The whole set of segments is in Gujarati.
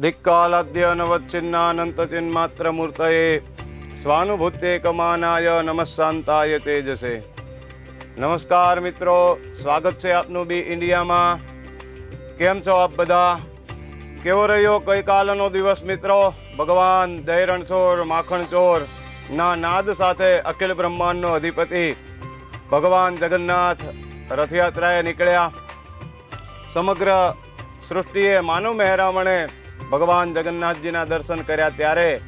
ધિક્કાલાદ્યનવચ્છિન્નાનંતચિન્માત્રમૂર્તયે સ્વાનુભૂત્યેકમાનાય નમસ્શાંતાય તેજસે નમસ્કાર મિત્રો સ્વાગત છે આપનું બી ઇન્ડિયામાં કેમ છો આપ બધા કેવો રહ્યો ગઈકાલનો દિવસ મિત્રો ભગવાન દયરણ માખણચોર માખણ ના નાદ સાથે અખિલ બ્રહ્માંડનો અધિપતિ ભગવાન જગન્નાથ રથયાત્રાએ નીકળ્યા સમગ્ર સૃષ્ટિએ માનવ મહેરામણે ભગવાન જગન્નાથજીના દર્શન કર્યા ત્યારે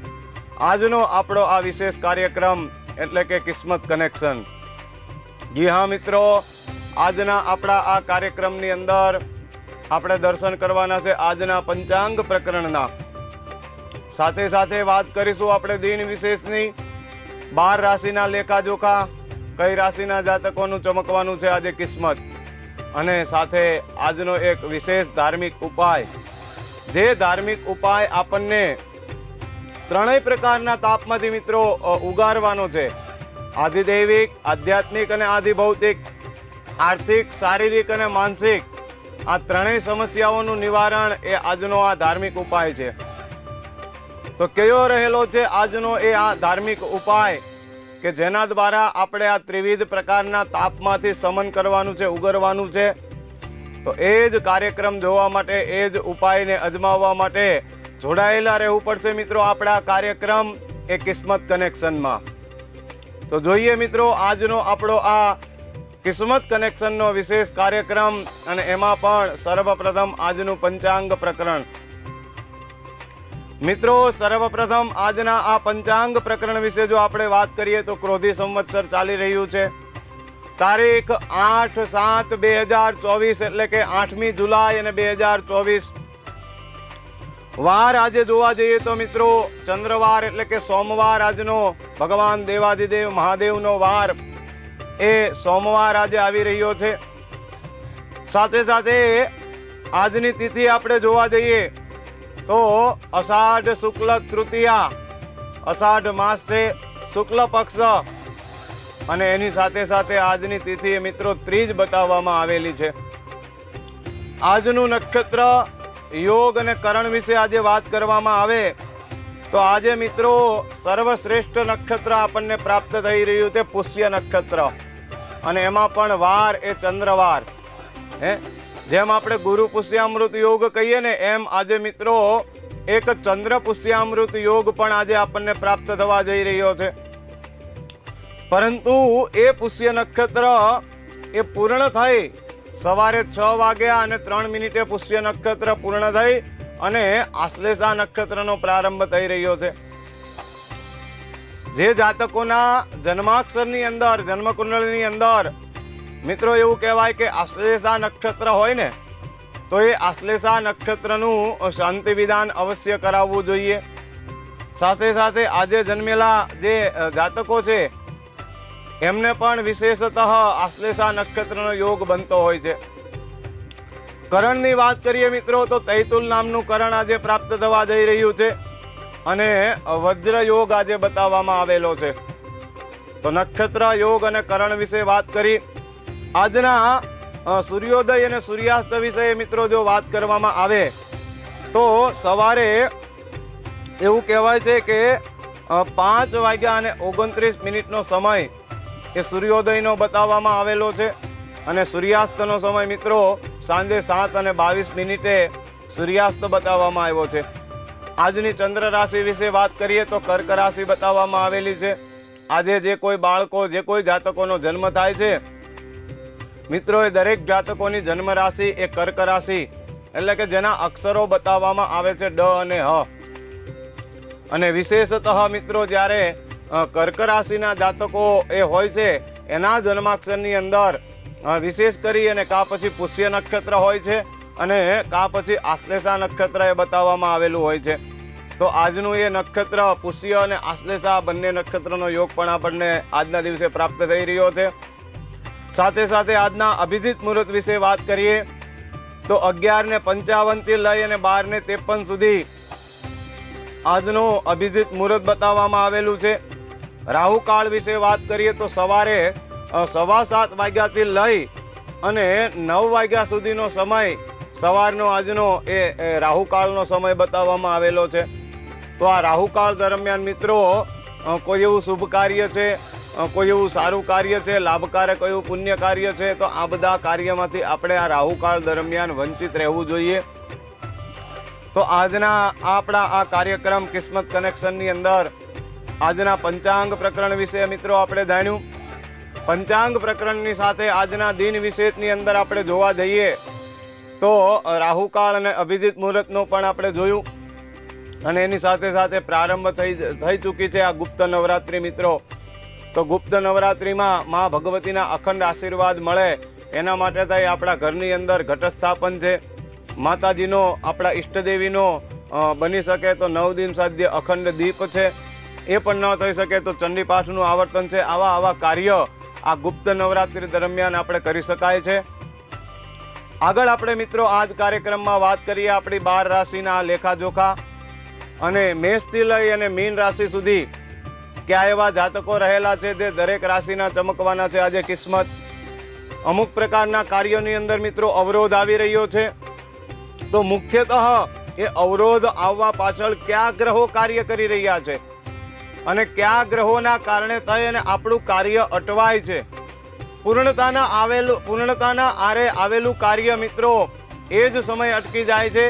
આજનો આપણો આ વિશેષ કાર્યક્રમ એટલે કે કિસ્મત કનેક્શન. જી હા, મિત્રો, આજના આપણા આ કાર્યક્રમની અંદર આપણે દર્શન કરવાના છે આજના પંચાંગ પ્રકરણના. સાથે સાથે વાત કરીશું આપણે દિન વિશેષની. બાર રાશિના લેખાજોખા, કઈ રાશિના જાતકોનું ચમકવાનું છે આજે કિસ્મત? અને સાથે આજનો એક વિશેષ ધાર્મિક ઉપાય જે ધાર્મિક ઉપાય આપણને ત્રણેય પ્રકારના તાપમાંથી મિત્રો ઉગારવાનો છે. આધિદૈવિક, આધ્યાત્મિક અને આધિભૌતિક, આર્થિક, શારીરિક અને માનસિક. આ ત્રણેય સમસ્યાઓનું નિવારણ એ આજનો આ ધાર્મિક ઉપાય છે. તો કયો રહેલો છે આજનો એ આ ધાર્મિક ઉપાય કે જેના દ્વારા આપણે આ ત્રિવિધ પ્રકારના તાપમાંથી સમન કરવાનું છે, ઉગરવાનું છે? તો એ જ કાર્યક્રમ જોવા માટે, એ જ ઉપાયને અજમાવવા માટે જોડાયેલા રહેવું પડશે મિત્રો આપણા કાર્યક્રમ એ કિસ્મત કનેક્શનમાં. તો જોઈએ મિત્રો આજનો આપણો આ કિસ્મત કનેક્શનનો વિશેષ કાર્યક્રમ અને એમાં પણ સર્વપ્રથમ આજનું પંચાંગ પ્રકરણ. મિત્રો સર્વપ્રથમ આજના આ પંચાંગ પ્રકરણ વિશે જો આપણે વાત કરીએ તો ક્રોધી સંવત્સર ચાલી રહ્યું છે. તારીખ આઠ સાત બે હજાર ચોવીસ, એટલે કે આઠમી જુલાઈ અને બે હજાર ચોવીસ. વાર આજે જોવા જઈએ તો મિત્રો, ચંદ્રવાર એટલે કે સોમવાર આજનો ભગવાન દેવાદિદેવ મહાદેવનો વાર એ સોમવાર આજે આવી રહ્યો છે. સાથે સાથે આજની તિથિ આપણે જોવા જઈએ તો અષાઢ શુક્લ તૃતીયા, અષાઢ માસ છે શુક્લ પક્ષ અને એની સાથે સાથે આજની તિથિ મિત્રો ત્રીજ બતાવવામાં આવેલી છે. આજનું નક્ષત્ર યોગ અને કરણ વિશે આજે વાત કરવામાં આવે તો આજે મિત્રો સર્વશ્રેષ્ઠ નક્ષત્ર આપણને પ્રાપ્ત થઈ રહ્યું છે પુષ્ય નક્ષત્ર. અને એમાં પણ વાર એ ચંદ્રવાર. હે? જેમ આપણે ગુરુ પુષ્યામૃત યોગ કહીએ ને એમ આજે મિત્રો એક ચંદ્ર પુષ્યામૃત યોગ પણ આજે આપણને પ્રાપ્ત થવા જઈ રહ્યો છે. પરંતુ એ પુષ્ય નક્ષત્ર એ પૂર્ણ થઈ. સવારે છ વાગ્યા અને ત્રણ મિનિટે પુષ્ય નક્ષત્ર પૂર્ણ થઈ અને આશ્લેષા નક્ષત્રનો પ્રારંભ થઈ રહ્યો છે. જે જાતકોના જન્માક્ષરની અંદર, જન્મકુંડળની અંદર, મિત્રો એવું કહેવાય કે આશ્લેષા નક્ષત્ર હોય ને, તો એ આશ્લેષા નક્ષત્રનું શાંતિ વિધાન અવશ્ય કરાવવું જોઈએ. સાથે સાથે આજે જન્મેલા જે જાતકો છે એમને પણ વિશેષતઃ આશ્લેષા નક્ષત્રનો યોગ બનતો હોય છે. કરણની વાત કરીએ મિત્રો, તો તૈતુલ નામનું કરણ આજે પ્રાપ્ત થવા જઈ રહ્યું છે અને વજ્ર યોગ આજે બતાવવામાં આવેલો છે. તો નક્ષત્ર યોગ અને કરણ વિશે વાત કરી. આજના સૂર્યોદય અને સૂર્યાસ્ત વિશે મિત્રો જો વાત કરવામાં આવે, તો સવારે એવું કહેવાય છે કે પાંચ વાગ્યા અને ઓગણત્રીસ મિનિટનો સમય એ સૂર્યોદયનો બતાવવામાં આવેલો છે. અને સૂર્યાસ્તનો સમય મિત્રો સાંજે સાત અને બાવીસ મિનિટે સૂર્યાસ્ત બતાવવામાં આવ્યો છે. આજની ચંદ્ર રાશિ વિશે વાત કરીએ તો કર્ક રાશિ બતાવવામાં આવેલી છે. આજે જે કોઈ બાળકો, જે કોઈ જાતકોનો જન્મ થાય છે મિત્રો એ દરેક જાતકોની જન્મ રાશિ એ કર્ક રાશિ, એટલે કે જેના અક્ષરો બતાવવામાં આવે છે ડ અને હ. અને વિશેષતઃ મિત્રો જ્યારે કર્ક રાશિના જાતકો એ હોય છે, એના જન્માક્ષરની અંદર વિશેષ કરી અને કા પછી પુષ્ય નક્ષત્ર હોય છે અને કા પછી આશ્લેષા નક્ષત્ર એ બતાવવામાં આવેલું હોય છે. તો આજનું એ નક્ષત્ર પુષ્ય અને આશ્લેષા બંને નક્ષત્રનો યોગ પણ આપણને આજના દિવસે પ્રાપ્ત થઈ રહ્યો છે. સાથે સાથે આજના અભિજીત મુહૂર્ત વિશે વાત કરીએ, તો અગિયાર ને પંચાવનથી લઈ અને બાર ને ત્રેપન સુધી આજનું અભિજીત મુહૂર્ત બતાવવામાં આવેલું છે. રાહુ કાળ વિશે વાત કરીએ તો સવારે સવા સાત વાગ્યાથી લઈ અને નવ વાગ્યા સુધીનો સમય સવારનો આજનો એ રાહુકાળનો સમય બતાવવામાં આવેલો છે. તો આ રાહુકાળ દરમિયાન મિત્રો કોઈ એવું શુભ કાર્ય છે કોઈ એવું સારું કાર્ય છે, લાભકારક એવું પુણ્ય કાર્ય છે, તો આ બધા કાર્યમાંથી આપણે આ રાહુકાળ દરમિયાન વંચિત રહેવું જોઈએ. તો આજના આપણા આ કાર્યક્રમ કિસ્મત કનેક્શનની અંદર આજના પંચાંગ પ્રકરણ વિશે મિત્રો આપણે જાણ્યું. પંચાંગ પ્રકરણની સાથે આજના દિન વિશેષની અંદર આપણે જોવા જઈએ તો રાહુકાળ અને અભિજીત મુહૂર્તનો પણ આપણે જોયું. અને એની સાથે સાથે પ્રારંભ થઈ થઈ ચૂકી છે આ ગુપ્ત નવરાત્રિ મિત્રો. તો ગુપ્ત નવરાત્રિમાં મા ભગવતીના અખંડ આશીર્વાદ મળે, એના માટે થઈ આપણા ઘરની અંદર ઘટસ્થાપન છે. માતાજીનો, આપણા ઈષ્ટદેવીનો બની શકે તો નવ દિન સાધ્ય અખંડ દીપ છે. એ પણ ન થઈ શકે તો ચંડીપાઠનું આવર્તન છે. આવા આવા કાર્ય આ ગુપ્ત નવરાત્રિ દરમિયાન આપણે કરી શકાય છે. આગળ આપણે મિત્રો આ જ કાર્યક્રમમાં વાત કરીએ આપણી બાર રાશિના લેખાજોખા. અને મેષથી લઈ અને મીન રાશિ સુધી કયા એવા જાતકો રહેલા છે તે દરેક રાશિના ચમકવાના છે? આજે કિસ્મત અમુક પ્રકારના કાર્યોની અંદર મિત્રો અવરોધ આવી રહ્યો છે. તો મુખ્યતઃ એ અવરોધ આવવા પાછળ કયા ગ્રહો કાર્ય કરી રહ્યા છે? અને કયા ગ્રહોના કારણે થઈ અને આપણું કાર્ય અટવાય છે. પૂર્ણતાના આવેલું, પૂર્ણતાના આરે આવેલું કાર્ય મિત્રો, એ જ સમય અટકી જાય છે.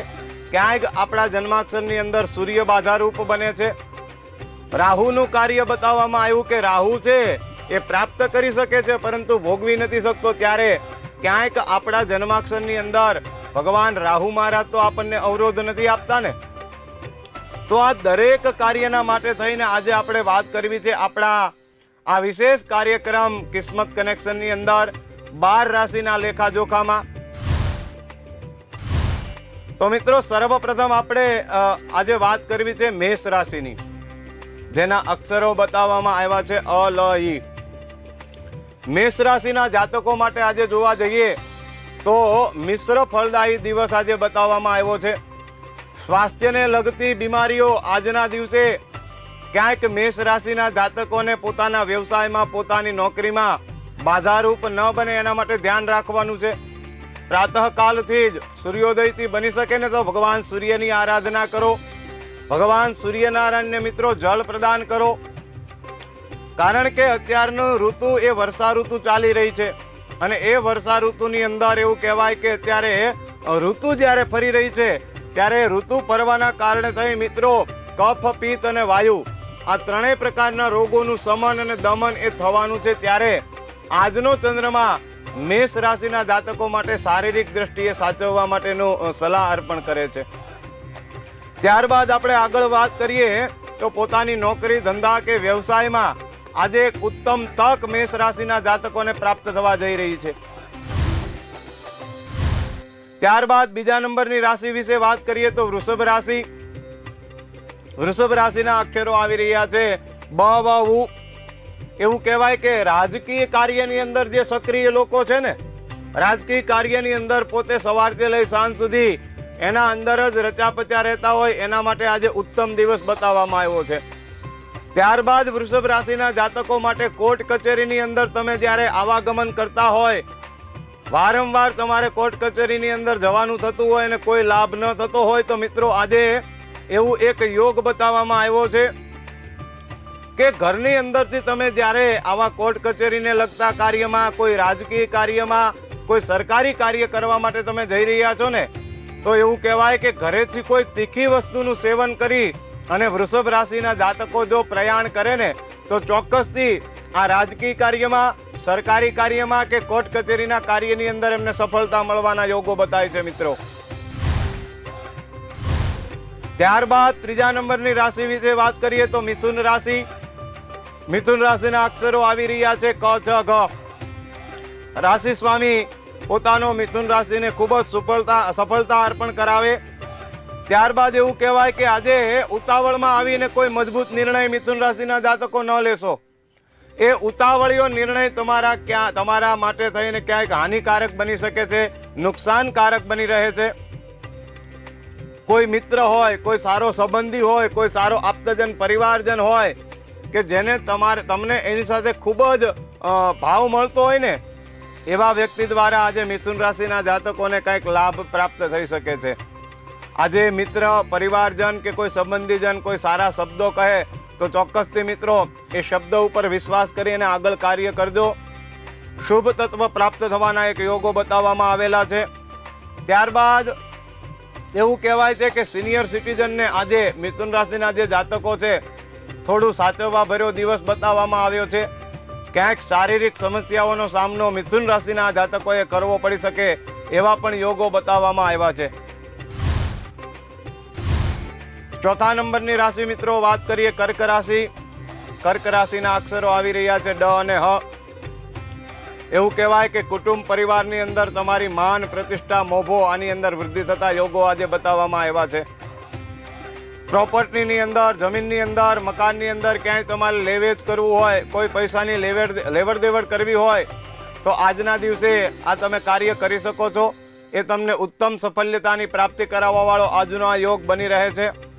ક્યાંક આપણા જન્માક્ષરની અંદર સૂર્ય બાધારૂપ બને છે. રાહુનું કાર્ય બતાવવામાં આવ્યું કે રાહુ છે, એ પ્રાપ્ત કરી શકે છે, પરંતુ ભોગવી નથી શકતો ત્યારે ક્યાંક આપણા જન્માક્ષરની અંદર ભગવાન રાહુ મહારાજ તો આપણને અવરોધ નથી આપતા ને? તો આ દરેક કાર્યના માટે થઈને આજે આપણે વાત કરવી છે આપણા આ વિશેષ કાર્યક્રમ કિસ્મત કનેક્શનની અંદર બાર રાશિના લેખાજોખામાં. તો મિત્રો સર્વપ્રથમ આપણે આજે વાત કરવી છે મેષ રાશિની. જેના અક્ષરો બતાવવામાં આવ્યા છે અ લ ઈ મેષ રાશિના જાતકો માટે આજે જોવા જઈએ તો મિશ્ર ફળદાયી દિવસ આજે બતાવવામાં આવ્યો છે. સ્વાસ્થ્યને લગતી બીમારીઓ આજના દિવસે ક્યાંક મેષ રાશિના જાતકોને પોતાના વ્યવસાયમાં, પોતાની નોકરીમાં બાધારૂપ ન બને એના માટે ધ્યાન રાખવાનું છે. પ્રાતઃકાલથી જ સૂર્યોદયથી બની શકે ને તો ભગવાન સૂર્યની આરાધના કરો. ભગવાન સૂર્યનારાયણને મિત્રો જળ પ્રદાન કરો. કારણ કે અત્યારનું ઋતુ એ વર્ષા ઋતુ ચાલી રહી છે અને એ વર્ષા ઋતુની અંદર એવું કહેવાય કે અત્યારે ઋતુ જ્યારે ફરી રહી છે ત્યારે ઋતુ પર્વના કારણે થઈ મિત્રો, કફ, પિત્ત અને વાયુ. આ ત્રણેય પ્રકારના રોગોનું સમન અને દમન એ થવાનું છે ત્યારે આજનો ચંદ્રમા મેષ રાશિના જાતકો માટે શારીરિક દ્રષ્ટિએ સાચવવા માટેનું સલાહ અર્પણ કરે છે. ત્યારબાદ આપણે આગળ વાત કરીએ તો પોતાની નોકરી, ધંધા કે વ્યવસાયમાં આજે એક ઉત્તમ તક મેષ રાશિના જાતકોને પ્રાપ્ત થવા જઈ રહી છે. ત્યારબાદ બીજા નંબરની રાશિ વિશે વાત કરીએ તો વૃષભ રાશિ. વૃષભ રાશિના અક્ષરો આવી રહ્યા છે. બ એવું કહેવાય કે રાજકીય કાર્યની અંદર જે સક્રિય લોકો છે ને, રાજકીય કાર્યની અંદર પોતે સવારથી લઈ સાંજ સુધી એના અંદર જ રચાપચા રહેતા હોય, એના માટે આજે ઉત્તમ દિવસ બતાવવામાં આવ્યો છે. ત્યારબાદ વૃષભ રાશિના જાતકો માટે કોર્ટ કચેરીની અંદર તમે જ્યારે આવાગમન કરતા હોય વારંવાર તમારે કોર્ટ કચેરીની અંદર જવાનું થતું હોય અને કોઈ લાભ ન થતો હોય તો મિત્રો આજે એવું એક યોગ બતાવવામાં આવ્યો છે કે ઘરની અંદરથી તમે જ્યારે આવા કોર્ટ કચેરીને લગતા કાર્યમાં, કોઈ રાજકીય કાર્યમાં, કોઈ સરકારી કાર્ય કરવા માટે તમે જઈ રહ્યા છો ને, તો એવું કહેવાય કે ઘરેથી કોઈ તીખી વસ્તુનું સેવન કરી અને વૃષભ રાશિના જાતકો જો પ્રયાણ કરે ને, તો ચોક્કસથી આ રાજકીય કાર્યમાં, સરકારી કાર્યમાં કે કોર્ટ કચેરીના કાર્યની અંદર એમને સફળતા મળવાના યોગો બતાવે છે મિત્રો. ત્યારબાદ ત્રીજા નંબરની રાશિ વિશે વાત કરીએ તો મિથુન રાશિ. મિથુન રાશિના અક્ષરો આવી રહ્યા છે ક છ ઘ. રાશિ સ્વામી પોતાનો મિથુન રાશિને ખૂબ જ સફળતા સફળતા અર્પણ કરાવે. ત્યારબાદ એવું કહેવાય કે આજે ઉતાવળમાં આવીને કોઈ મજબૂત નિર્ણય મિથુન રાશિના જાતકો ન લેશો. એ ઉતાવળીયો નિર્ણય તમારા ક્યાં તમારા માટે થઈને ક્યાંક હાનિકારક બની શકે છે, નુકસાનકારક બની રહે છે. કોઈ મિત્ર હોય, કોઈ સારો સંબંધી હોય, કોઈ સારો આપ્તજન પરિવારજન હોય, કે જેને તમારે તમને એની સાથે ખૂબ જ ભાવ મળતો હોય ને, એવા વ્યક્તિ દ્વારા આજે મિથુન રાશિના જાતકોને કંઈક લાભ પ્રાપ્ત થઈ શકે છે. આજે મિત્ર, પરિવારજન કે કોઈ સંબંધીજન કોઈ સારા શબ્દો કહે તો ચોક્કસથી મિત્રો, એ શબ્દ ઉપર વિશ્વાસ કરીને આગળ કાર્ય કરજો. શુભ તત્વ પ્રાપ્ત થવાના એક યોગો બતાવવામાં આવેલા છે. ત્યારબાદ એવું કહેવાય છે કે સિનિયર સિટીઝનને આજે, મિથુન રાશિના જે જાતકો છે, થોડું સાચવવા ભર્યો દિવસ બતાવવામાં આવ્યો છે. ક્યાંક શારીરિક સમસ્યાઓનો સામનો મિથુન રાશિના જાતકોએ કરવો પડી શકે એવા પણ યોગો બતાવવામાં આવ્યા છે. ચોથા નંબરની રાશિ મિત્રો, વાત કરીએ કર્ક રાશિ. કર્ક રાશિના અક્ષરો આવી રહ્યા છે, ડ અને હ. એવું કહેવાય કે કુટુંબ પરિવારની અંદર તમારી માન પ્રતિષ્ઠા, મોભો આની અંદર વૃદ્ધિ થતા યોગો આજે બતાવવામાં આવ્યા છે. પ્રોપર્ટીની અંદર, જમીનની અંદર, મકાનની અંદર ક્યાંય તમારે લેવેચ કરવું હોય, કોઈ પૈસાની લેવડ લેવડ દેવડ કરવી હોય, તો આજના દિવસે આ તમે કાર્ય કરી શકો છો. એ તમને ઉત્તમ સફળતાની પ્રાપ્તિ કરાવવાવાળો આજનો આ યોગ બની રહે છે.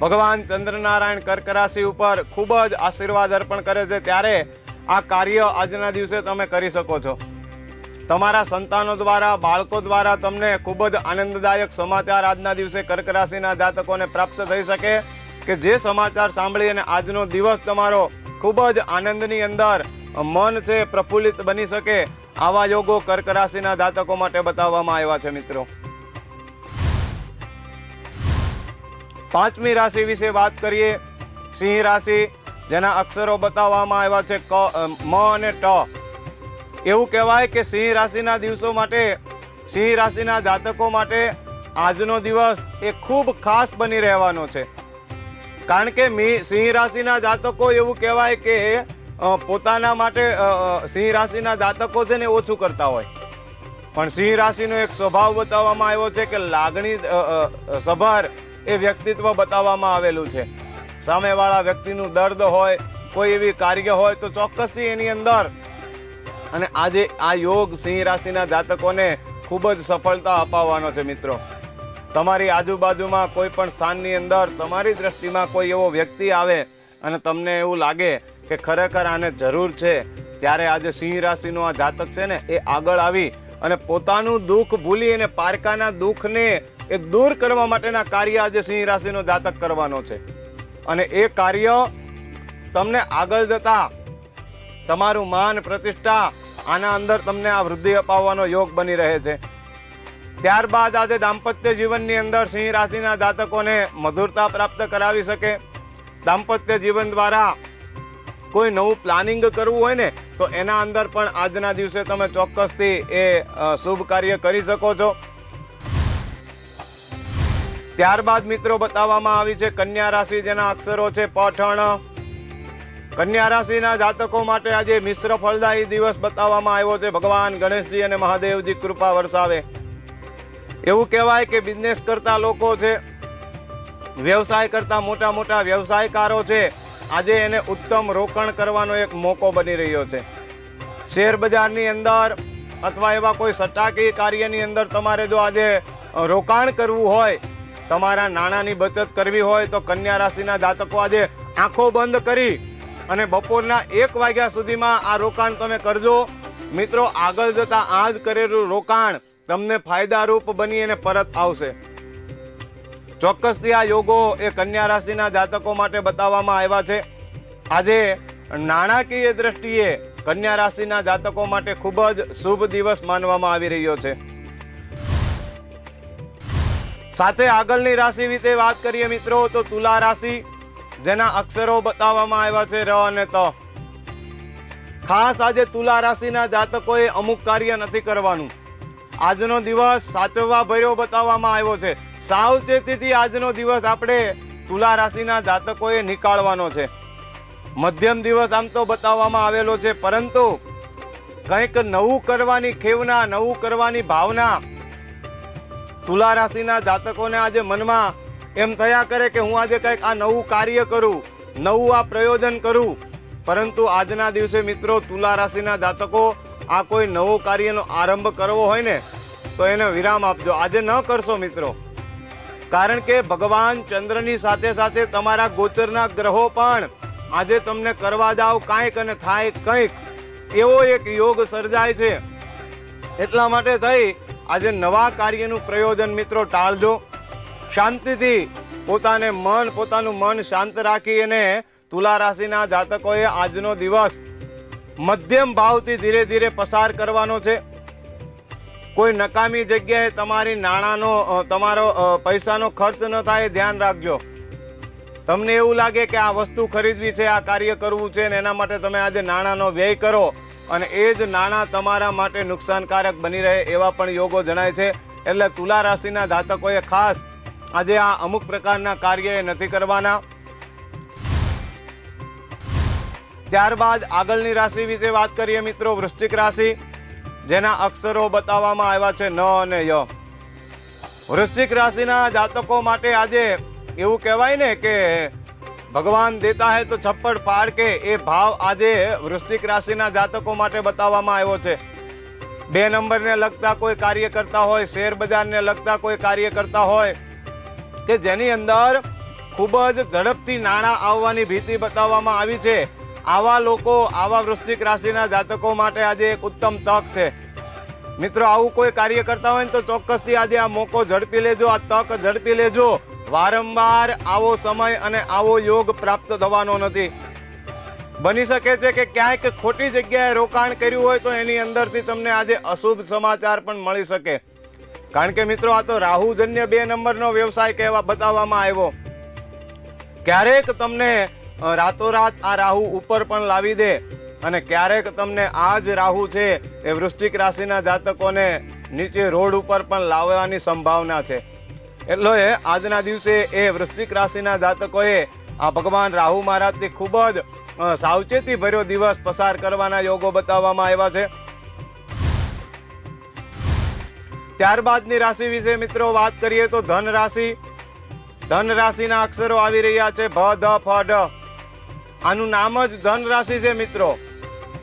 ભગવાન ચંદ્રનારાયણ કર્ક રાશિ ઉપર ખૂબ જ આશીર્વાદ અર્પણ કરે છે ત્યારે આ કાર્ય આજના દિવસે તમે કરી શકો છો. તમારા સંતાનો દ્વારા, બાળકો દ્વારા તમને ખૂબ જ આનંદદાયક સમાચાર આજના દિવસે કર્ક રાશિના જાતકોને પ્રાપ્ત થઈ શકે કે જે સમાચાર સાંભળી અને આજનો દિવસ તમારો ખૂબ જ આનંદની અંદર મન છે પ્રફુલ્લિત બની શકે, આવા યોગો કર્ક રાશિના જાતકો માટે બતાવવામાં આવ્યા છે મિત્રો. પાંચમી રાશિ વિશે વાત કરીએ. સિંહ રાશિ, જેના અક્ષરો બતાવવામાં આવ્યા છે ક મ અને ટ. એવું કહેવાય કે સિંહ રાશિના દિવસો માટે, સિંહ રાશિના જાતકો માટે આજનો દિવસ એ ખૂબ ખાસ બની રહેવાનો છે. કારણ કે મી, સિંહ રાશિના જાતકો એવું કહેવાય કે પોતાના માટે સિંહ રાશિના જાતકો છે ને ઓછું કરતા હોય. પણ સિંહ રાશિનો એક સ્વભાવ બતાવવામાં આવ્યો છે કે લાગણી સભર એ વ્યક્તિત્વ બતાવવામાં આવેલું છે. સામેવાળા વ્યક્તિનું દર્દ હોય, કોઈ એવી કાર્ય હોય તો ચોક્કસથી એની અંદર. અને આજે આ યોગ સિંહ રાશિના જાતકોને ખૂબ જ સફળતા અપાવવાનો છે મિત્રો. તમારી આજુબાજુમાં કોઈ પણ સ્થાનની અંદર, તમારી દ્રષ્ટિમાં કોઈ એવો વ્યક્તિ આવે અને તમને એવું લાગે કે ખરેખર આને જરૂર છે, ત્યારે આજે સિંહ રાશિનો આ જાતક છે ને એ આગળ આવી અને પોતાનું દુઃખ ભૂલી અને પારકાના દુઃખને એ દૂર કરવા માટેના કાર્ય આજે સિંહ રાશિનો જાતક કરવાનો છે. અને એ કાર્ય તમને આગળ જતા તમારું માન પ્રતિષ્ઠા આના અંદર તમને આ વૃદ્ધિ અપાવવાનો યોગ બની રહે છે. ત્યારબાદ આજે દાંપત્ય જીવનની અંદર સિંહ રાશિના જાતકોને મધુરતા પ્રાપ્ત કરાવી શકે. દાંપત્ય જીવન દ્વારા કોઈ નવું પ્લાનિંગ કરવું હોય ને, તો એના અંદર પણ આજના દિવસે તમે ચોક્કસથી એ શુભ કાર્ય કરી શકો છો. ત્યારબાદ મિત્રો બતાવવામાં આવી છે કન્યા રાશિ જેના અક્ષરો છે પઠણ. કન્યા રાશિના જાતકો માટે આજે મિશ્ર ફળદાયી દિવસ બતાવવામાં આવ્યો છે. ભગવાન ગણેશજી અને મહાદેવજી કૃપા વરસાવે. એવું કહેવાય કે બિઝનેસ કરતા લોકો છે, વ્યવસાય કરતા મોટા મોટા વ્યવસાયકારો છે, આજે એને ઉત્તમ રોકાણ કરવાનો એક મોકો બની રહ્યો છે. શેર બજારની અંદર અથવા એવા કોઈ સટ્ટાકી કાર્યની અંદર તમારે જો આજે રોકાણ કરવું હોય તમારા નાણાંની બચત કરવી હોય તો કન્યા રાશિના જાતકો આજે આંખો બંધ કરી અને બપોરના એક વાગ્યા સુધીમાં આ રોકાણ તમે કરજો. મિત્રો, આગળ જતા આ જ કરેલું રોકાણ તમને ફાયદારૂપ બની અને પરત આવશે. ચોક્કસથી આ યોગો એ કન્યા રાશિના જાતકો માટે બતાવવામાં આવ્યા છે. આજે નાણાકીય દ્રષ્ટિએ કન્યા રાશિના જાતકો માટે ખૂબ જ શુભ દિવસ માનવામાં આવી રહ્યો છે. સાથે આગળની રાશિ વિશે વાત કરીએ મિત્રો, તો તુલા રાશિ, જેના અક્ષરો બતાવવામાં આવ્યા છે ર અને ત. ખાસ આજે તુલા રાશિના જાતકોએ અમુક કાર્ય નથી કરવાનું. આજનો દિવસ સાચવવા ભર્યો બતાવવામાં આવ્યો છે. સાવચેતીથી આજનો દિવસ આપણે તુલા રાશિના જાતકોએ નીકાળવાનો છે. મધ્યમ દિવસ આમ તો બતાવવામાં આવેલો છે, પરંતુ કંઈક નવું કરવાની ખેવના, નવું કરવાની ભાવના તુલા રાશિના જાતકોને આજે મનમાં એમ થયા કરે કે હું આજે કંઈક આ નવું કાર્ય કરું, નવું આ પ્રયોજન કરું. પરંતુ આજના દિવસે મિત્રો તુલા રાશિના જાતકો આ કોઈ નવો કાર્યનો આરંભ કરવો હોય ને, તો એને વિરામ આપજો. આજે ન કરશો મિત્રો. કારણ કે ભગવાન ચંદ્રની સાથે સાથે તમારા ગોચરના ગ્રહો પણ આજે તમને કરવા જાઓ કાંઈક અને થાય કંઈક. એવો એક યોગ સર્જાય છે. એટલા માટે થઈ આજે નવા કાર્યનું પ્રયોજન મિત્રો ટાળજો. શાંતિથી પોતાને મન, પોતાનું મન શાંત રાખી અને તુલા રાશિના જાતકોએ આજનો દિવસ મધ્યમ ભાવથી ધીરે ધીરે પસાર કરવાનો છે. કોઈ નકામી જગ્યાએ તમારી નાણાંનો તમારો પૈસાનો ખર્ચ ન થાય, ધ્યાન રાખજો. તમને એવું લાગે કે આ વસ્તુ ખરીદવી છે, આ કાર્ય કરવું છે ને એના માટે તમે આજે નાણાંનો વ્યય કરો. અને એ જ નાણાં તમારા માટે નુકસાનકારક બની રહે એવા પણ યોગો જણાય છે. એટલે તુલા રાશિના જાતકોએ ખાસ આજે આ અમુક પ્રકારના કાર્ય નથી કરવાના. ત્યારબાદ આગળની રાશિ વિશે વાત કરીએ મિત્રો, વૃશ્ચિક રાશિ, જેના અક્ષરો બતાવવામાં આવ્યા છે ન અને ય. વૃશ્ચિક રાશિના જાતકો માટે આજે એવું કહેવાય ને કે ભગવાન દેતા હે તો છપ્પડ પાડ કે એ ભાવ આજે વૃશ્ચિક રાશિના જાતકો માટે બતાવવામાં આવ્યો છે. બે નંબરને લગતા કોઈ કાર્ય કરતા હોય, શેર બજારને લગતા કોઈ કાર્ય કરતા હોય કે જેની અંદર ખૂબ જ ઝડપથી નાણાં આવવાની ભીતિ બતાવવામાં આવી છે. આવા લોકો, આવા વૃશ્ચિક રાશિના જાતકો માટે આજે એક ઉત્તમ તક છે. મિત્રો, આવું કોઈ કાર્ય કરતા હોય ને તો ચોક્કસથી આજે આ મોકો ઝડપી લેજો, આ તક ઝડપી લેજો. વારંવાર આવો સમય અને આવો યોગ પ્રાપ્ત થવાનો નથી. બની શકે છે કે ક્યાંક ખોટી જગ્યાએ રોકાણ કર્યું હોય તો એની અંદરથી તમને આજે અશુભ સમાચાર પણ મળી શકે. કારણ કે મિત્રો, આ તો રાહુજન્ય બે નંબરનો વ્યવસાય કહેવા, બતાવવામાં આવ્યો. ક્યારેક તમને રાતોરાત આ રાહુ ઉપર પણ લાવી દે અને ક્યારેક તમને આ જ રાહુ છે એ વૃશ્ચિક રાશિના જાતકોને નીચે રોડ ઉપર પણ લાવવાની સંભાવના છે. એટલે આજના દિવસે એ વૃશ્ચિક રાશિના જાતકોએ, આ ભગવાન રાહુ મહારાજથી ખૂબ જ સાવચેતી ભર્યો દિવસ પસાર કરવાના યોગો બતાવવામાં આવ્યા છે. ત્યારબાદની રાશિ વિશે મિત્રો વાત કરીએ તો ધન રાશિ. ધન રાશિના અક્ષરો આવી રહ્યા છે, ભ, ધ, ફ ઢ આનું નામ જ ધન રાશિ છે મિત્રો.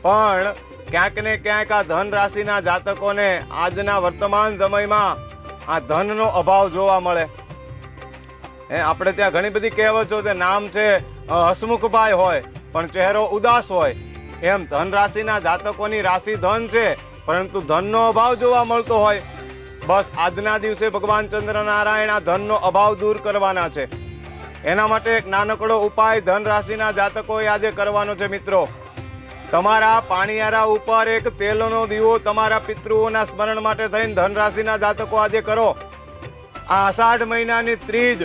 પણ ક્યાંક ને ક્યાંક આ ધન રાશિના જાતકોને આજના વર્તમાન સમયમાં આ ધનનો અભાવ જોવા મળે. એ આપણે ત્યાં ઘણી બધી કહેવતો છે, નામ છે હસમુખભાઈ હોય, પણ ચહેરો ઉદાસ હોય. એમ ધન રાશિના જાતકોની રાશિ ધન છે, પરંતુ ધનનો અભાવ જોવા મળતો હોય. બસ આજના દિવસે ભગવાન ચંદ્રનારાયણ આ ધનનો અભાવ દૂર કરવાના છે. એના માટે એક નાનકડો ઉપાય ધન રાશિના જાતકોએ આજે કરવાનો છે, મિત્રો. તમારા પાણીયારા ઉપર એક તેલનો દીવો તમારા પિતૃઓના સ્મરણ માટે થઈને ધન રાશિના જાતકો આજે કરો. આ અષાઢ મહિનાની ત્રીજ.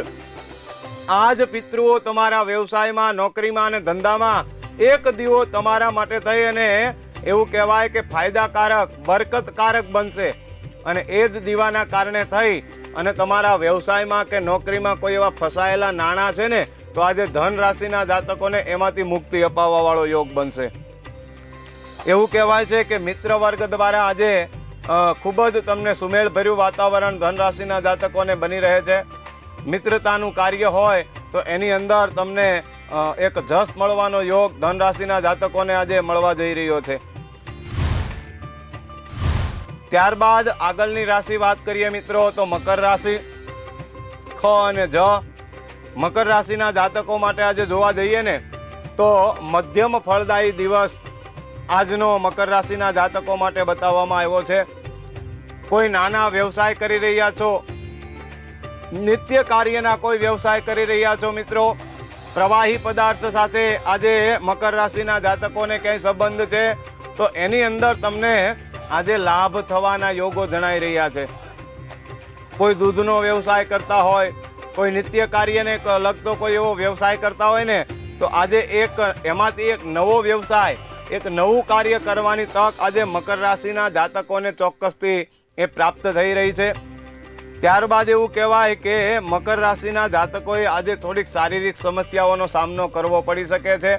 આજ પિતૃઓ તમારા વ્યવસાયમાં, નોકરીમાં અને ધંધામાં એક દીવો તમારા માટે થઈ અને એવું કહેવાય કે ફાયદાકારક, બરકતકારક બનશે. અને એ જ દીવાના કારણે થઈ અને તમારા વ્યવસાયમાં કે નોકરીમાં કોઈ એવા ફસાયેલા નાણાં છે ને, તો આજે ધન રાશિના જાતકોને એમાંથી મુક્તિ અપાવવા વાળો યોગ બનશે. એવું કહેવાય છે કે મિત્ર વર્ગ દ્વારા આજે ખૂબ જ તમને સુમેળભર્યું વાતાવરણ ધન રાશિના જાતકોને બની રહે છે. મિત્રતાનું કાર્ય હોય તો એની અંદર તમને એક જસ મળવાનો યોગ ધન રાશિના જાતકોને આજે મળવા જઈ રહ્યો છે. ત્યારબાદ આગળની રાશિ વાત કરીએ મિત્રો તો મકર રાશિ, ખ અને જ. મકર રાશિના જાતકો માટે આજે જોવા જઈએ ને, તો મધ્યમ ફળદાયી દિવસ આજનો મકર રાશિના જાતકો માટે બતાવવામાં આવ્યો છે. કોઈ નાના વ્યવસાય કરી રહ્યા છો? નિત્ય કાર્યના કોઈ વ્યવસાય કરી રહ્યા છો મિત્રો? પ્રવાહી પદાર્થ સાથે આજે મકર રાશિના જાતકોને ક્યાંય સંબંધ છે? તો એની અંદર તમને આજે લાભ થવાના યોગો જણાઈ રહ્યા છે. કોઈ દૂધનો વ્યવસાય કરતા હોય, કોઈ નિત્ય કાર્યને લગતો કોઈ એવો વ્યવસાય કરતા હોય ને, તો આજે એક, એમાંથી એક નવો વ્યવસાય એક નવું કાર્ય કરવાની તક આજે મકર રાશિના જાતકોને ચોક્કસથી એ પ્રાપ્ત થઈ રહી છે. ત્યારબાદ એવું કહેવાય કે મકર રાશિના જાતકોએ આજે થોડીક શારીરિક સમસ્યાઓનો સામનો કરવો પડી શકે છે.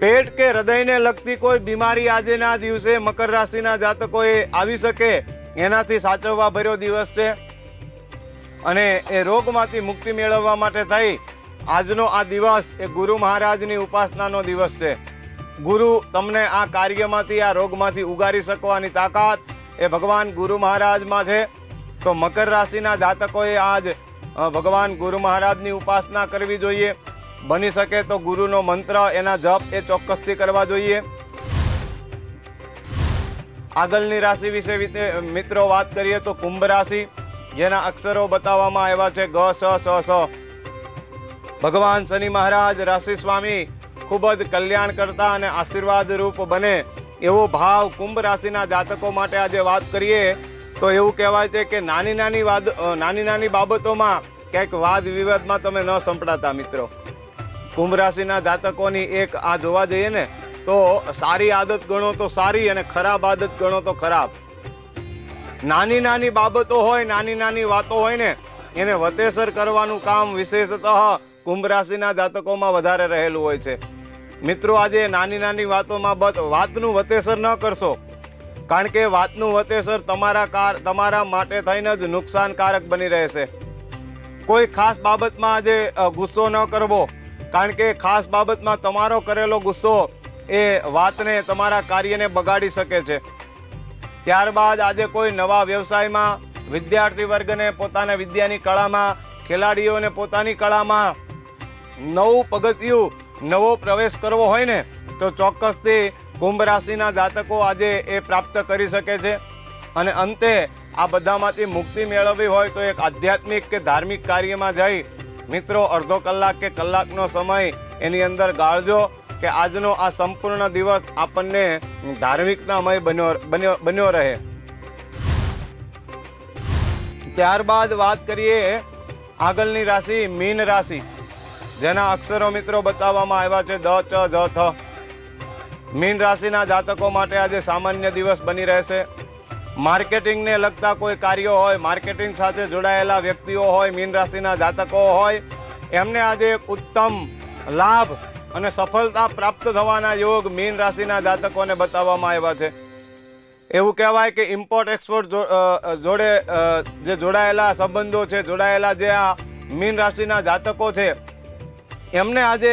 પેટ કે હૃદયને લગતી કોઈ બીમારી આજેના દિવસે મકર રાશિના જાતકોએ આવી શકે, એનાથી સાચવવા ભર્યો દિવસ છે. અને એ રોગમાંથી મુક્તિ મેળવવા માટે થઈ. આજનો આ દિવસ એ ગુરુ મહારાજની ઉપાસનાનો દિવસ છે. ગુરુ તમને આ કાર્યમાંથી, આ રોગમાંથી ઉગારી શકવાની તાકાત એ ભગવાન ગુરુ મહારાજમાં છે. તો મકર રાશિના જાતકોએ આજ ભગવાન ગુરુ મહારાજની ઉપાસના કરવી જોઈએ. બની શકે તો ગુરુનો મંત્ર એના જપ એ ચોક્કસથી કરવા જોઈએ. આગળની રાશિ વિશે મિત્રો વાત કરીએ તો કુંભ રાશિ. જેના અક્ષરો બતાવવામાં આવ્યા છે ગ, સ સ સ. ભગવાન શનિ મહારાજ, રાશિ સ્વામી ખૂબ જ કલ્યાણ કરતા અને આશીર્વાદ રૂપ બને એવો ભાવ કુંભ રાશિના જાતકો માટે આજે વાત કરીએ તો એવું કહેવાય છે કે નાની નાની વાદ નાની નાની બાબતોમાં ક્યાંક વાદ વિવાદમાં તમે ન સંપડાતા મિત્રો. કુંભ રાશિના જાતકોની એક આ જોવા જઈએ ને, તો સારી આદત ગણો તો સારી અને ખરાબ આદત ગણો તો ખરાબ. નાની નાની બાબતો હોય, નાની નાની વાતો હોય ને, એને વતેસર કરવાનું કામ વિશેષતઃ કુંભ રાશિના જાતકોમાં વધારે રહેલું હોય છે. મિત્રો, આજે નાની નાની વાતોમાં બસ વાતનું વતેસર ન કરશો. કારણ કે વાતનું વતેસર તમારા કાર, તમારા માટે થઈને જ નુકસાનકારક બની રહેશે. કોઈ ખાસ બાબતમાં આજે ગુસ્સો ન કરવો. કારણ કે ખાસ બાબતમાં તમારો કરેલો ગુસ્સો એ વાતને તમારા કાર્યને બગાડી શકે છે. ત્યારબાદ આજે કોઈ નવા વ્યવસાયમાં વિદ્યાર્થી વર્ગને પોતાના વિદ્યાની કળામાં, ખેલાડીઓને પોતાની કળામાં નવું પગથિયું નવો પ્રવેશ કરવો હોય ને, તો ચોક્કસથી કુંભ રાશિના જાતકો આજે એ પ્રાપ્ત કરી શકે છે. અને અંતે આ બધામાંથી મુક્તિ મેળવવી હોય તો એક આધ્યાત્મિક કે ધાર્મિક કાર્યમાં જઈ મિત્રો અડધો કલાક કે કલાકનો સમય એની અંદર ગાળજો કે આજનો આ સંપૂર્ણ દિવસ આપણને ધાર્મિકતામય બન્યો બન્યો બન્યો રહે. ત્યારબાદ વાત કરીએ આગળની રાશિ, મીન રાશિ. જેના અક્ષરો મિત્રો બતાવવામાં આવ્યા છે દ, ચ, જ, થ. મીન રાશિના જાતકો માટે આજે સામાન્ય દિવસ બની રહેશે. માર્કેટિંગને લગતા કોઈ કાર્યો હોય, માર્કેટિંગ સાથે જોડાયેલા વ્યક્તિઓ હોય, મીન રાશિના જાતકો હોય, એમને આજે એક ઉત્તમ લાભ અને સફળતા પ્રાપ્ત થવાના યોગ મીન રાશિના જાતકોને બતાવવામાં આવ્યા છે. એવું કહેવાય કે ઇમ્પોર્ટ એક્સપોર્ટ જોડે જે જોડાયેલા સંબંધો છે, જોડાયેલા જે આ મીન રાશિના જાતકો છે એમને આજે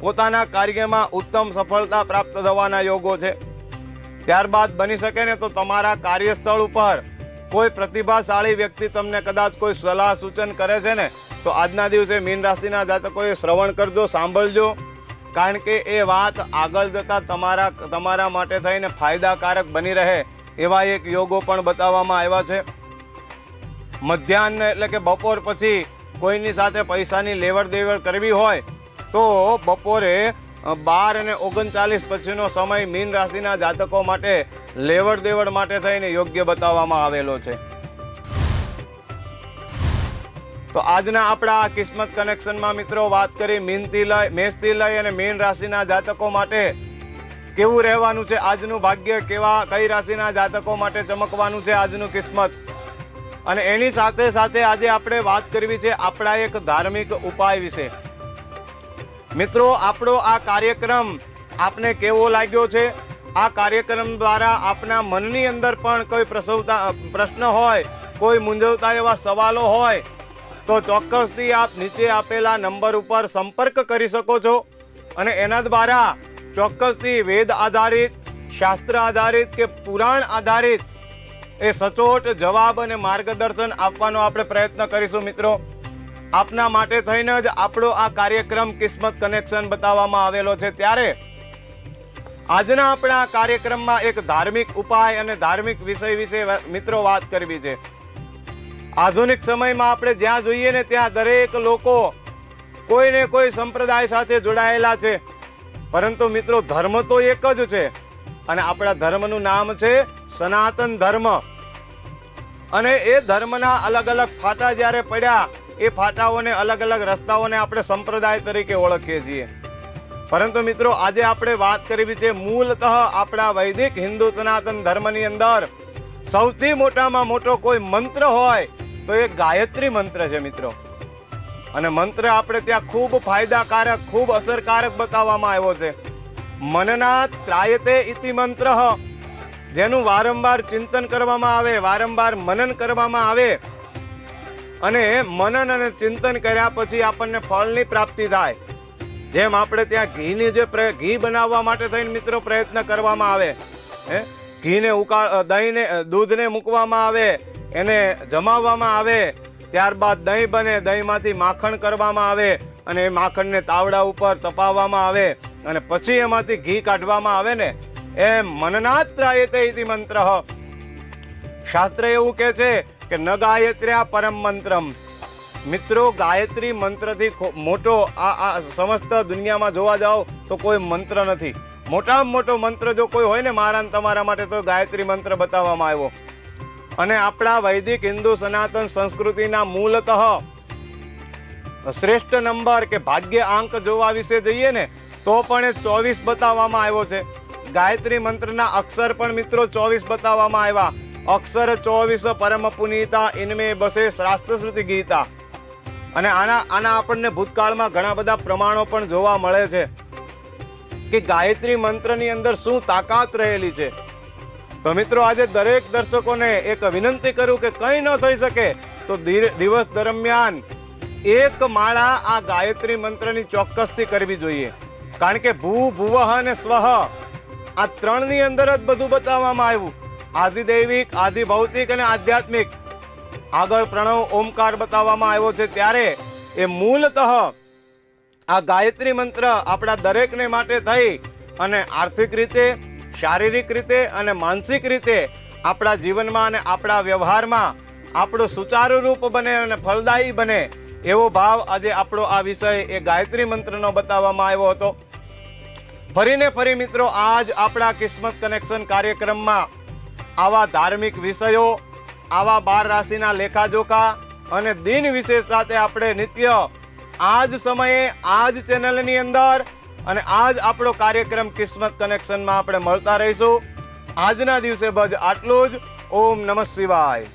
પોતાના કાર્યમાં ઉત્તમ સફળતા પ્રાપ્ત થવાના યોગો છે. ત્યારબાદ બની શકે ને તો તમારા કાર્યસ્થળ ઉપર કોઈ પ્રતિભાશાળી વ્યક્તિ તમને કદાચ કોઈ સલાહ સૂચન કરે છે ને, તો આજના દિવસે મીન રાશિના જાતકોએ શ્રવણ કરજો, સાંભળજો. કારણ કે એ વાત આગળ જતા તમારા તમારા માટે થઈને ફાયદાકારક બની રહે એવા એક યોગો પણ બતાવવામાં આવ્યા છે. મધ્યાહન એટલે કે બપોર પછી કોઈની સાથે પૈસાની લેવડ દેવડ કરવી હોય તો બપોરે બાર અને ઓગણચાલીસ પછીનો સમય મીન રાશિના જાતકો માટે લેવડ દેવડ માટે થઈને યોગ્ય બતાવવામાં આવેલો છે. તો આજના આપણા કિસ્મત કનેક્શનમાં મિત્રો વાત કરી મીનથી લઈ મેષથી લઈ અને મીન રાશિના જાતકો માટે, કેવું રહેવાનું છે આજનું ભાગ્ય, કેવા, કઈ રાશિના જાતકો માટે ચમકવાનું છે આજનું કિસ્મત? અને એની સાથે સાથે આજે આપણે વાત કરવી છે આપણા એક ધાર્મિક ઉપાય વિશે. મિત્રો, આપણો આ કાર્યક્રમ આપને કેવો લાગ્યો છે? આ કાર્યક્રમ દ્વારા આપના મનની અંદર પણ કોઈ પ્રસવતા, પ્રશ્ન હોય, કોઈ મૂંઝવતા એવા સવાલો હોય, તો ચોક્કસથી આપ નીચે આપેલા નંબર ઉપર સંપર્ક કરી શકો છો. અને એના દ્વારા ચોક્કસથી વેદ આધારિત, શાસ્ત્ર આધારિત કે પુરાણ આધારિત એ સચોટ જવાબ અને માર્ગદર્શન આપવાનો આપણે પ્રયત્ન કરીશું મિત્રો. આપના માટે થઈને જ આપણો આ કાર્યક્રમ કિસ્મત કનેક્શન બતાવવામાં આવેલો છે. ત્યારે આજના આપણા કાર્યક્રમમાં એક ધાર્મિક ઉપાય અને ધાર્મિક વિષય વિશે મિત્રો વાત કરવી છે. આધુનિક સમયમાં આપણે જ્યાં જોઈએ ને ત્યાં દરેક લોકો કોઈ ને કોઈ સંપ્રદાય સાથે જોડાયેલા છે. પરંતુ મિત્રો ધર્મ તો એક જ છે અને આપણા ધર્મનું નામ છે સનાતન ધર્મ. અને એ ધર્મના અલગ અલગ ફાટા જ્યારે પડ્યા એ ફાટાઓને અલગ અલગ રસ્તાઓને આપણે સંપ્રદાય તરીકે ઓળખીએ છીએ. પરંતુ મિત્રો, આજે આપણે વાત કરવી છે મૂલતઃ આપણા વૈદિક હિન્દુ સનાતન ધર્મની અંદર. સૌથી મોટામાં મોટો કોઈ મંત્ર હોય, તો એ ગાયત્રી મંત્ર છે મિત્રો. અને મંત્ર આપણે ત્યાં ખૂબ ફાયદાકારક, ખૂબ અસરકારક બતાવવામાં આવ્યો છે. મનના ત્રાયતે ઇતિ મંત્ર. જેનું વારંવાર ચિંતન કરવામાં આવે, વારંવાર મનન કરવામાં આવે અને મનન અને ચિંતન કર્યા પછી આપણને ફળની પ્રાપ્તિ થાય. જેમ આપણે ત્યાં ઘીની જે ઘી બનાવવા માટે થઈને મિત્રો પ્રયત્ન કરવામાં આવે, હે? ઘીને ઉકાળ દહીંને દૂધને મૂકવામાં આવે, એને જમાવવામાં આવે, ત્યારબાદ દહીં બને, દહીંમાંથી માખણ કરવામાં આવે, અને એ માખણને તાવડા ઉપર તપાવવામાં આવે, અને પછી એમાંથી ઘી કાઢવામાં આવે ને, એમ મનનાત્રાયતે ઇતિ મંત્ર. શાસ્ત્ર એવું કહે છે કે ન ગાયત્ર્યા પરમ મંત્રમ. મિત્રો, ગાયત્રી મંત્રથી મોટો આ આ સમસ્ત દુનિયામાં જોવા જાઓ તો કોઈ મંત્ર નથી. મોટામાં મોટો મંત્ર જો કોઈ હોય ને મારા તમારા માટે તો ગાયત્રી મંત્ર બતાવવામાં આવ્યો. અને આપણા વૈદિક હિન્દુ સનાતન સંસ્કૃતિના મૂલતઃ શ્રેષ્ઠ નંબર કે ભાગ્ય આંક જોવા વિશે જઈએ ને, તો પણ એ ચોવીસ બતાવવામાં આવ્યો છે. ગાયત્રી મંત્રના અક્ષર પણ મિત્રો ચોવીસ બતાવવામાં આવ્યા. અક્ષર ચોવીસ પરમ પુનીતા, ઇનમે બસે શાસ્ત્ર ગીતા. અને આના આના આપણને ભૂતકાળમાં ઘણા બધા પ્રમાણો પણ જોવા મળે છે કે ગાયત્રી મંત્રની અંદર શું તાકાત રહેલી છે. તો મિત્રો, આજે દરેક દર્શકોને એક વિનંતી કરું કે કંઈ ન થઈ શકે, તો દિવસ દરમિયાન એક માળા આ ગાયત્રી મંત્રની ચોક્કસથી કરવી જોઈએ. કારણ કે ભૂ, ભુવઃ અને સ્વહ આ ત્રણની અંદર જ બધું બતાવવામાં આવ્યું. આદિદૈવિક, આદિભૌતિક અને આધ્યાત્મિક. આગળ પ્રણવ ઓમકાર બતાવવામાં આવ્યો છે ત્યારે એ મૂલતઃ આ ગાયત્રી મંત્ર આપણા દરેકને માટે થઈ અને આર્થિક રીતે, શારીરિક રીતે અને માનસિક રીતે આપણા જીવનમાં અને આપણા વ્યવહારમાં આપણું સુચારુ રૂપ બને અને ફળદાયી બને એવો ભાવ આજે આપણો આ વિષય એ ગાયત્રી મંત્રનો બતાવવામાં આવ્યો હતો. ફરીને ફરી મિત્રો, આજ આપણા કિસ્મત કનેક્શન કાર્યક્રમમાં આવા ધાર્મિક વિષયો, આવા બાર રાશિના લેખાજોખા અને દિન વિશેષ સાથે આપણે નિત્ય આ જ સમયે આ જ ચેનલની અંદર અને આ જ આપણો કાર્યક્રમ કિસ્મત કનેક્શનમાં આપણે મળતા રહીશું. આજના દિવસે બજ આટલું જ. ઓમ નમઃ શિવાય.